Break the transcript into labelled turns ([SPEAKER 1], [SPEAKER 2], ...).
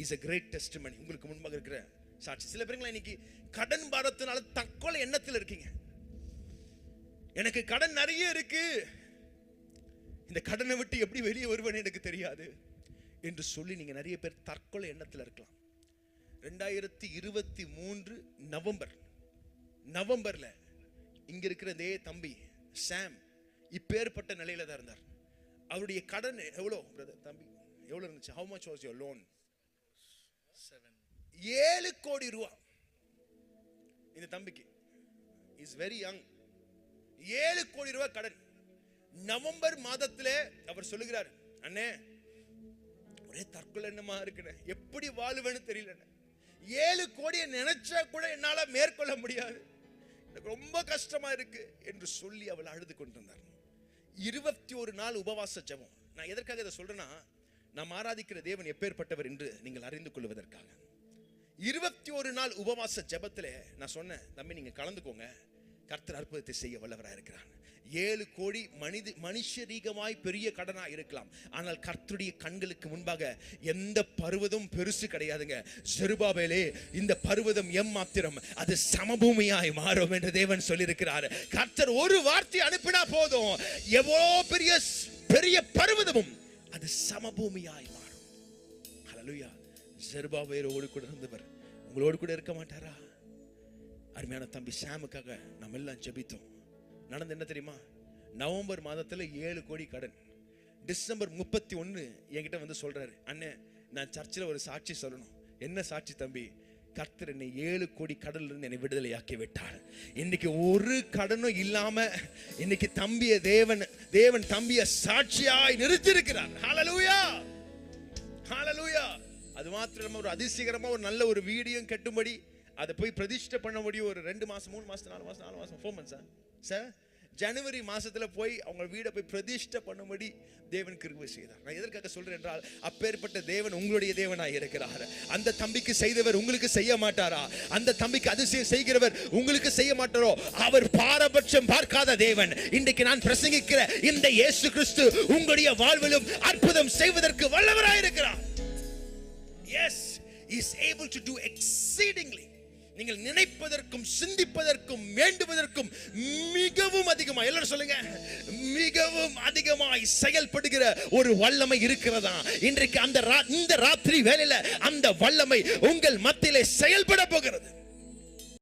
[SPEAKER 1] Is a great testimony. உங்களுக்கு முன்பாக இருக்கிற சாட்சி. சில பேருங்களா இன்னைக்கு கடன் பாரத்தினால தற்கொலை எண்ணத்தில் இருக்கீங்க. எனக்கு கடன் நிறைய இருக்கு. இந்த கடனை விட்டு எப்படி வெளியே வருவேன்னு எனக்கு தெரியாது. என்று சொல்லி நீங்க நிறைய பேர் தற்கொலை எண்ணத்தில் இருக்கலாம். ரெண்டாயிரத்தி இருபத்தி மூன்று நவம்பர். நவம்பர்ல இங்க இருக்கிற இதே தம்பி சாம் இப்பேற்பட்ட நிலையில தான் இருந்தார். அவருடைய கடன் எவ்வளோ தம்பி எவ்வளோ இருந்துச்சு? How much was your loan ஏழு கோடி ரூபா. இந்த தம்பிக்கு. இஸ் வெரி யங் ஏழு கோடி ரூபாய் கடன். நவம்பர் மாதத்திலே அவர் சொல்லுகிறார் அண்ணே ஒரே தற்கொலை என்னமா இருக்குண்ணே எப்படி வாழுவேன்னு தெரியலண்ணே ஏழு கோடியை நினைச்சா கூட என்னால மேற்கொள்ள முடியாது. எனக்கு ரொம்ப கஷ்டமா இருக்கு என்று சொல்லி அவள் அழுது கொண்டிருந்தார். இருபத்தி ஒரு நாள் உபவாச ஜெபம். நான் எதற்காக இதை சொல்றேன்னா நாம் ஆராதிக்கிற தேவன் எப்பேற்பட்டவர் என்று நீங்கள் அறிந்து கொள்வதற்காக. இருபத்தி ஒரு நாள் உபவாச ஜபத்தில் நான் சொன்னேன் தம்பி நீங்கள் கலந்துக்கோங்க. கர்த்தர் அற்புதத்தை செய்ய வல்லவராக இருக்கிறான் ஏழு கோடி மனித மனுஷரீகமாய் பெரிய கடனாக இருக்கலாம். ஆனால் கர்த்தருடைய கண்களுக்கு முன்பாக எந்த பருவதும் பெருசு கிடையாதுங்க. செருபாவேலே இந்த பருவதம் எம் மாத்திரம் அது சமபூமியாய் மாறும் என்று தேவன் சொல்லியிருக்கிறார். கர்த்தர் ஒரு வார்த்தை அனுப்பினா போதும். எவ்வளோ பெரிய பெரிய பருவதமும் அது சமபூமியாய் மாறும். ஹalleluya. ஜெருபாபேலோடு கூட இருந்தவர் உங்களோடு கூட இருக்க மாட்டாரா? அருமையான தம்பி சாமுக்காக நம்ம எல்லாம் ஜெபித்தோம். நடந்து என்ன தெரியுமா? நவம்பர் மாதத்தில் ஏழு கோடி கடன். டிசம்பர் முப்பத்தி ஒன்று என்கிட்ட வந்து சொல்கிறாரு அண்ணே நான் சர்ச்சில் ஒரு சாட்சி சொல்லணும். என்ன சாட்சி தம்பி? கர்த்தர் என்னை ஏழு கோடி கடல்ல இருந்து என்னை விடுதலையாக்கி விட்டார். இன்னைக்கு ஒரு கடனும் இல்லாம இன்னைக்கு தம்பிய தேவன் தேவன் தம்பிய சாட்சியாய் நிறுத்தியிருக்கிறார். ஹalleluya ஹalleluya அது மாத்திரம் இல்லாம ஒரு அதிசயகரமா ஒரு நல்ல ஒரு வீடியோ கட்டும்படி அதை போய் பிரதிஷ்டை பண்ண முடியும். ஒரு ரெண்டு மாசம் மூணு மாசம் நாலு மாசம் நாலு மாசம் ஃபோர் மந்த்ஸ் சார் ஜனவரி மாசத்துல போய் அவங்க வீடை போய் பிரதிஷ்டை பண்ணும்படி தேவன் கிருபை செய்தார். நான் எதற்காக சொல்றேன் என்றால் அப்பேற்பட்ட தேவன் உங்களுடைய தேவனாக இருக்கிறார். அந்த தம்பிக்கு செய்தவர் உங்களுக்கு செய்ய மாட்டாரா? அந்த தம்பிக்கு அதிசயம் செய்கிறவர் உங்களுக்கு செய்ய மாட்டாரோ? அவர் பாரபட்சம் பார்க்காத தேவன். இன்றைக்கு நான் பிரசங்கிக்கிற இந்த இயேசு கிறிஸ்து உங்களுடைய வாழ்விலும் அற்புதம் செய்வதற்கு வல்லவராயிருக்கிறார். Yes is able to do exceedingly நீங்கள் நினைப்பதற்கும் சிந்திப்பதற்கும் வேண்டுவதற்கும் மிகவும் அதிகமா எல்லாரும் சொல்லுங்க. மிகவும் அதிகமாய் செயல்படுகிற ஒரு வல்லமை இருக்கிறதா? இன்றைக்கு அந்த ரா- இந்த ராத்திரி வேலையில அந்த வல்லமை உங்கள் மத்தியிலே செயல்பட போகிறது.